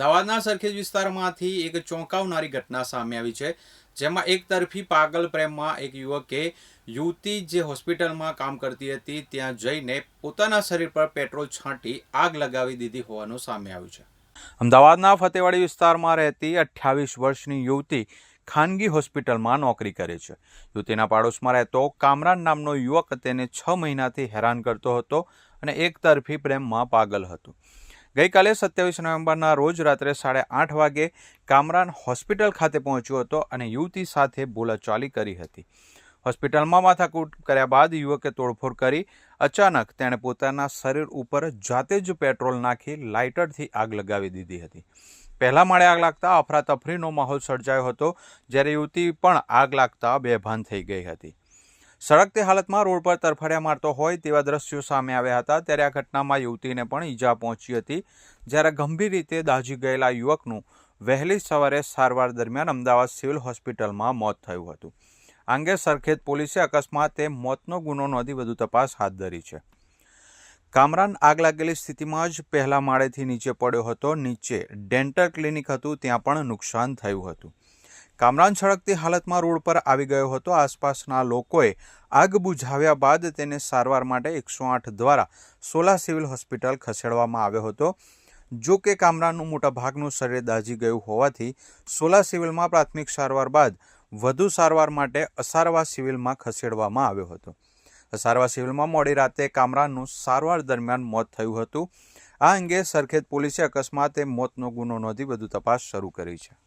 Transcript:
અમદાવાદના સરખેજ વિસ્તારમાંથી એક ચોંકાવનારી ઘટના સામે આવી છે, જેમાં એક તરફી પાગલ પ્રેમમાં એક યુવકે યુવતી જે હોસ્પિટલમાં કામ કરતી હતી, ત્યાં જઈને પોતાના શરીર પર પેટ્રોલ છાંટી આગ લગાવી દીધી હોવાનું સામે આવ્યું છે. અમદાવાદના ફતેવાડી વિસ્તારમાં રહેતી અઠ્યાવીસ વર્ષની યુવતી ખાનગી હોસ્પિટલમાં નોકરી કરે છે. યુવતીના પાડોશમાં રહેતો કામરાન નામનો યુવક તેને છ મહિનાથી હેરાન કરતો હતો અને એક તરફી પ્રેમમાં પાગલ હતો. ગઈકાલે સત્યાવીસ નવેમ્બરના રોજ રાત્રે સાડા આઠ વાગે કામરાન હોસ્પિટલ ખાતે પહોંચ્યો હતો અને યુવતી સાથે બોલાચાલી કરી હતી. હોસ્પિટલમાં માથાકૂટ કર્યા બાદ યુવકે તોડફોડ કરી. અચાનક તેણે પોતાના શરીર ઉપર જાતે જ પેટ્રોલ નાખી લાઇટરથી આગ લગાવી દીધી હતી. પહેલા માળે આગ લાગતા અફરાતફરીનો માહોલ સર્જાયો હતો, જ્યારે યુવતી પણ આગ લાગતા બેભાન થઈ ગઈ હતી. સળગતી હાલતમાં રોડ પર તરફડિયા મારતો હોય તેવા દ્રશ્યો સામે આવ્યા હતા. ત્યારે આ ઘટનામાં યુવતીને પણ ઈજા પહોંચી હતી. જ્યારે ગંભીર રીતે દાઝી ગયેલા યુવકનું વહેલી સવારે સારવાર દરમિયાન અમદાવાદ સિવિલ હોસ્પિટલમાં મોત થયું હતું. આ અંગે સરખેજ પોલીસે અકસ્માતે મોતનો ગુનો નોંધી વધુ તપાસ હાથ ધરી છે. કામરાન આગ લાગેલી સ્થિતિમાં જ પહેલા માળેથી નીચે પડ્યો હતો. નીચે ડેન્ટલ ક્લિનિક હતું, ત્યાં પણ નુકસાન થયું હતું. કામરાન સળગતી હાલતમાં રોડ પર આવી ગયો હતો. આસપાસના લોકોએ આગ બુઝાવ્યા બાદ તેને સારવાર માટે એકસો આઠ દ્વારા સોલા સિવિલ હોસ્પિટલ ખસેડવામાં આવ્યો હતો. જો કે કામરાનનું મોટાભાગનું શરીર દાઝી ગયું હોવાથી સોલા સિવિલમાં પ્રાથમિક સારવાર બાદ વધુ સારવાર માટે અસારવા સિવિલમાં ખસેડવામાં આવ્યો હતો. અસારવા સિવિલમાં મોડી રાતે કામરાનનું સારવાર દરમિયાન મોત થયું હતું. આ અંગે સરખેજ પોલીસે અકસ્માતે મોતનો ગુનો નોંધી વધુ તપાસ શરૂ કરી છે.